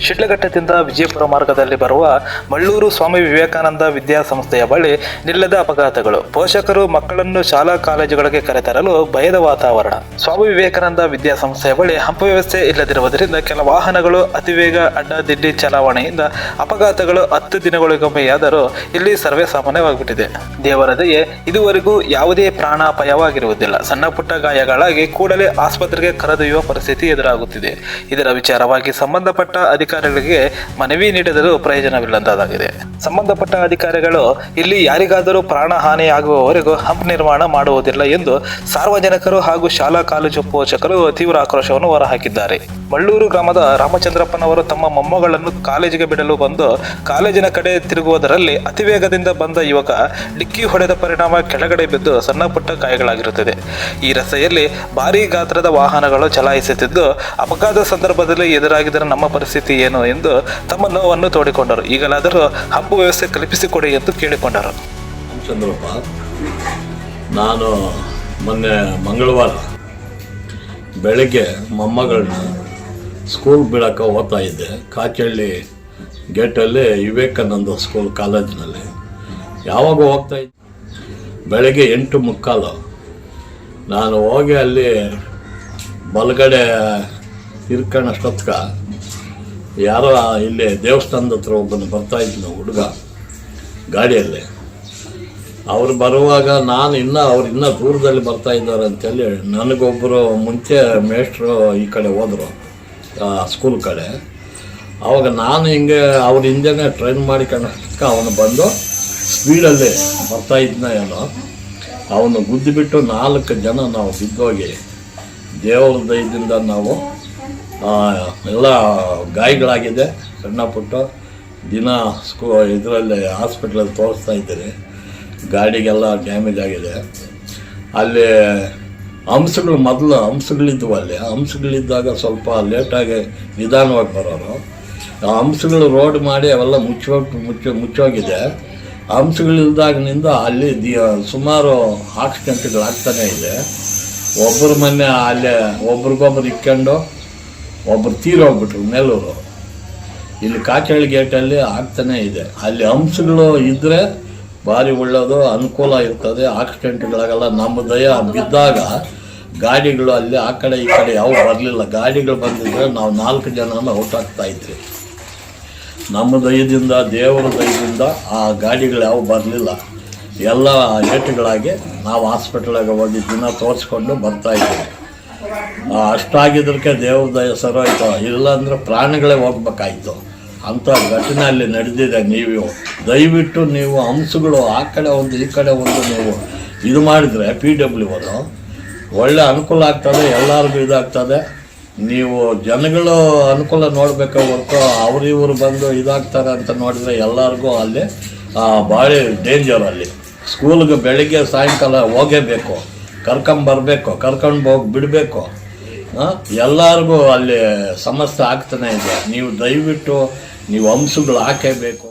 ಶಿಡ್ಲಘಟ್ಟದಿಂದ ವಿಜಯಪುರ ಮಾರ್ಗದಲ್ಲಿ ಬರುವ ಮಳ್ಳೂರು ಸ್ವಾಮಿ ವಿವೇಕಾನಂದ ವಿದ್ಯಾಸಂಸ್ಥೆಯ ಬಳಿ ನಿಲ್ಲದ ಅಪಘಾತಗಳು. ಪೋಷಕರು ಮಕ್ಕಳನ್ನು ಶಾಲಾ ಕಾಲೇಜುಗಳಿಗೆ ಕರೆತರಲು ಭಯದ ವಾತಾವರಣ. ಸ್ವಾಮಿ ವಿವೇಕಾನಂದ ವಿದ್ಯಾಸಂಸ್ಥೆಯ ಬಳಿ ಹಂಪ ವ್ಯವಸ್ಥೆ ಇಲ್ಲದಿರುವುದರಿಂದ ಕೆಲ ವಾಹನಗಳು ಅತಿವೇಗ ಅಡ್ಡದಿಡ್ಡಿ ಚಲಾವಣೆಯಿಂದ ಅಪಘಾತಗಳು ಹತ್ತು ದಿನಗಳಿಗೊಮ್ಮೆಯಾದರೂ ಇಲ್ಲಿ ಸರ್ವೇ ಸಾಮಾನ್ಯವಾಗಿಬಿಟ್ಟಿದೆ. ದೇವರ ದಯೆ, ಇದುವರೆಗೂ ಯಾವುದೇ ಪ್ರಾಣಾಪಾಯವಾಗಿರುವುದಿಲ್ಲ. ಸಣ್ಣ ಪುಟ್ಟ ಗಾಯಗಳಾಗಿ ಕೂಡಲೇ ಆಸ್ಪತ್ರೆಗೆ ಕರೆದೊಯ್ಯುವ ಪರಿಸ್ಥಿತಿ ಎದುರಾಗುತ್ತಿದೆ. ಇದರ ವಿಚಾರವಾಗಿ ಸಂಬಂಧಪಟ್ಟ ಅಧಿಕಾರಿಗಳಿಗೆ ಮನವಿ ನೀಡಿದರೂ ಪ್ರಯೋಜನವಿಲ್ಲದಾಗಿದೆ ಸಂಬಂಧಪಟ್ಟ ಅಧಿಕಾರಿಗಳು ಇಲ್ಲಿ ಯಾರಿಗಾದರೂ ಪ್ರಾಣಹಾನಿಯಾಗುವವರೆಗೂ ಹಂಪ್ ನಿರ್ಮಾಣ ಮಾಡುವುದಿಲ್ಲ ಎಂದು ಸಾರ್ವಜನಿಕರು ಹಾಗೂ ಶಾಲಾ ಕಾಲೇಜು ಪೋಷಕರು ತೀವ್ರ ಆಕ್ರೋಶವನ್ನು ಹೊರಹಾಕಿದ್ದಾರೆ. ಮಳ್ಳೂರು ಗ್ರಾಮದ ರಾಮಚಂದ್ರಪ್ಪನವರು ತಮ್ಮ ಮೊಮ್ಮಗಳನ್ನು ಕಾಲೇಜಿಗೆ ಬಿಡಲು ಬಂದು ಕಾಲೇಜಿನ ಕಡೆ ತಿರುಗುವುದರಲ್ಲಿ ಅತಿವೇಗದಿಂದ ಬಂದ ಯುವಕ ಡಿಕ್ಕಿ ಹೊಡೆದ ಪರಿಣಾಮ ಕೆಳಗಡೆ ಬಿದ್ದು ಸಣ್ಣ ಪುಟ್ಟ ಗಾಯಗಳಾಗಿರುತ್ತದೆ. ಈ ರಸ್ತೆಯಲ್ಲಿ ಭಾರೀ ಗಾತ್ರದ ವಾಹನಗಳು ಚಲಾಯಿಸುತ್ತಿದ್ದು, ಅಪಘಾತ ಸಂದರ್ಭದಲ್ಲಿ ಎದುರಾಗಿದ್ದರೆ ನಮ್ಮ ಪರಿಸ್ಥಿತಿ ಏನು ಎಂದು ತಮ್ಮ ನೋವನ್ನು ತೋಡಿಕೊಂಡರು. ಈಗಲಾದರೂ ಹಬ್ಬ ವ್ಯವಸ್ಥೆ ಕಲ್ಪಿಸಿಕೊಡಿ ಎಂದು ಕೇಳಿಕೊಂಡರು. ಚಂದ್ರಪ್ಪ ನಾನು ಮೊನ್ನೆ ಮಂಗಳವಾರ ಬೆಳಗ್ಗೆ ಮೊಮ್ಮಗಳನ್ನ ಸ್ಕೂಲ್ ಬಿಡಕ ಹೋಗ್ತಾ ಇದ್ದೆ. ಕಾಚಳ್ಳಿ ಗೇಟಲ್ಲಿ ವಿವೇಕಾನಂದ ಸ್ಕೂಲ್ ಕಾಲೇಜಿನಲ್ಲಿ ಯಾವಾಗ ಹೋಗ್ತಾ ಇದ್ದೆ? ಬೆಳಗ್ಗೆ ಎಂಟು ಮುಕ್ಕಾಲು. ನಾನು ಹೋಗಿ ಅಲ್ಲಿ ಬಲಗಡೆ ತಿರ್ಕಣಷ್ಟೊತ್ಕ ಯಾರೋ ಇಲ್ಲಿ ದೇವಸ್ಥಾನದ ಹತ್ರ ಒಬ್ಬನು ಬರ್ತಾ ಇದ್ನು ಹುಡುಗ, ಗಾಡಿಯಲ್ಲಿ. ಅವ್ರು ಬರುವಾಗ ನಾನು ಇನ್ನೂ, ಅವ್ರು ಇನ್ನೂ ದೂರದಲ್ಲಿ ಬರ್ತಾ ಇದ್ದಾರೆ ಅಂತೇಳಿ ನನಗೊಬ್ಬರು ಮುಂಚೆ ಮೇಷ್ಟ್ರು ಈ ಕಡೆ ಹೋದರು ಸ್ಕೂಲ್ ಕಡೆ. ಆವಾಗ ನಾನು ಹಿಂಗೆ ಅವ್ರ ಹಿಂದೆನೇ ಟ್ರೈನ್ ಮಾಡಿಕೊಂಡಕ್ಕ ಅವನು ಬಂದು ಸ್ಪೀಡಲ್ಲಿ ಬರ್ತಾ ಇದ್ನ ಏನೋ. ಅವನು ಗುದ್ದಿಬಿಟ್ಟು ನಾಲ್ಕು ಜನ ನಾವು ಬಿದ್ದೋಗಿ ದೇವರ ದಯದಿಂದ ನಾವು ಎಲ್ಲ ಗಾಯಗಳಾಗಿದೆ. ಸಣ್ಣ ಪುಟ್ಟ ದಿನ ಸ್ಕೂ, ಇದರಲ್ಲಿ ಹಾಸ್ಪಿಟ್ಲಲ್ಲಿ ತೋರಿಸ್ತಾ ಇದ್ದೀರಿ. ಗಾಡಿಗೆಲ್ಲ ಡ್ಯಾಮೇಜ್ ಆಗಿದೆ. ಅಲ್ಲಿ ಅಂಶಗಳು, ಮೊದಲು ಅಂಶಗಳಿದ್ದವು ಅಲ್ಲಿ. ಅಂಶಗಳಿದ್ದಾಗ ಸ್ವಲ್ಪ ಲೇಟಾಗಿ ನಿಧಾನವಾಗಿ ಬರೋರು. ಆ ಅಂಶಗಳು ರೋಡ್ ಮಾಡಿ ಅವೆಲ್ಲ ಮುಚ್ಚೋಗಿ, ಮುಚ್ಚ, ಮುಚ್ಚೋಗಿದೆ. ಅಂಶಗಳಿಲ್ದಾಗಿನಿಂದ ಅಲ್ಲಿ ದಿ, ಸುಮಾರು ಆಕ್ಸಿಡೆಂಟ್ಗಳಾಗ್ತಾನೆ ಇದೆ. ಒಬ್ಬರ ಮೊನ್ನೆ ಅಲ್ಲೇ, ಒಬ್ರಿಗೊಬ್ರು ಇಕ್ಕೊಂಡು ಒಬ್ರು ತೀರೋಗ್ಬಿಟ್ರು ನೆಲ್ಲೂರು. ಇಲ್ಲಿ ಕಾಕೇಳಿ ಗೇಟಲ್ಲಿ ಆಗ್ತಾನೆ ಇದೆ. ಅಲ್ಲಿ ಅಂಶಗಳು ಇದ್ದರೆ ಭಾರಿ ಒಳ್ಳೆಯದು ಅನುಕೂಲ ಇರ್ತದೆ. ಆಕ್ಸಿಡೆಂಟ್ಗಳಾಗಲ್ಲ ನಮ್ಮ ದಯ ಬಿದ್ದಾಗ ಗಾಡಿಗಳು ಅಲ್ಲಿ ಆ ಕಡೆ ಈ ಕಡೆ ಯಾವ ಬರಲಿಲ್ಲ. ಗಾಡಿಗಳು ಬಂದಿದ್ರೆ ನಾವು ನಾಲ್ಕು ಜನನ ಔಟ್ ಆಗ್ತಾ ಇದ್ವಿ. ನಮ್ಮ ದಯದಿಂದ ದೇವರ ದಯದಿಂದ ಆ ಗಾಡಿಗಳು ಯಾವ ಬರಲಿಲ್ಲ. ಎಲ್ಲ ಏಟುಗಳಾಗಿ ನಾವು ಹಾಸ್ಪಿಟ್ಲಾಗ ಹೋಗಿ ದಿನ ತೋರಿಸ್ಕೊಂಡು ಬರ್ತಾ ಇದ್ದೀವಿ. ಆ, ಅಷ್ಟಾಗಿದ್ದಕ್ಕೆ ದೇವ್ರ ದಯ ಸರೋಯ್ತು ಇಲ್ಲ ಅಂದ್ರೆ ಪ್ರಾಣಿಗಳೇ ಹೋಗ್ಬೇಕಾಯ್ತು. ಅಂಥ ಘಟನೆ ಅಲ್ಲಿ ನಡೆದಿದೆ ನೀವು. ದಯವಿಟ್ಟು ನೀವು ಅಂಶಗಳು ಆ ಕಡೆ ಒಂದು, ಈ ಕಡೆ ಒಂದು ನೀವು ಇದು ಮಾಡಿದರೆ ಪಿ ಡಬ್ಲ್ಯೂ ಅವರು ಒಳ್ಳೆ ಅನುಕೂಲ ಆಗ್ತದೆ, ಎಲ್ಲರಿಗೂ ಇದಾಗ್ತದೆ. ನೀವು ಜನಗಳು ಅನುಕೂಲ ನೋಡಬೇಕು ಹೊರತು ಅವ್ರು ಬಂದು ಇದಾಗ್ತಾರೆ ಅಂತ ನೋಡಿದರೆ ಎಲ್ಲರಿಗೂ ಅಲ್ಲಿ ಭಾಳ ಡೇಂಜರ್ ಅಲ್ಲಿ. ಸ್ಕೂಲ್ಗೆ ಬೆಳಿಗ್ಗೆ ಸಾಯಂಕಾಲ ಹೋಗೇಬೇಕು. ಕರ್ಕೊಂಬರ್ಬೇಕು ಕರ್ಕೊಂಡು ಹೋಗಿ ಬಿಡಬೇಕು. ಎಲ್ಲರಿಗೂ ಅಲ್ಲಿ ಸಮಸ್ಯೆ ಆಗ್ತಾನೆ ಇದೆ. ನೀವು ದಯವಿಟ್ಟು ನೀವು ಅಂಶಗಳು ಹಾಕೇಬೇಕು.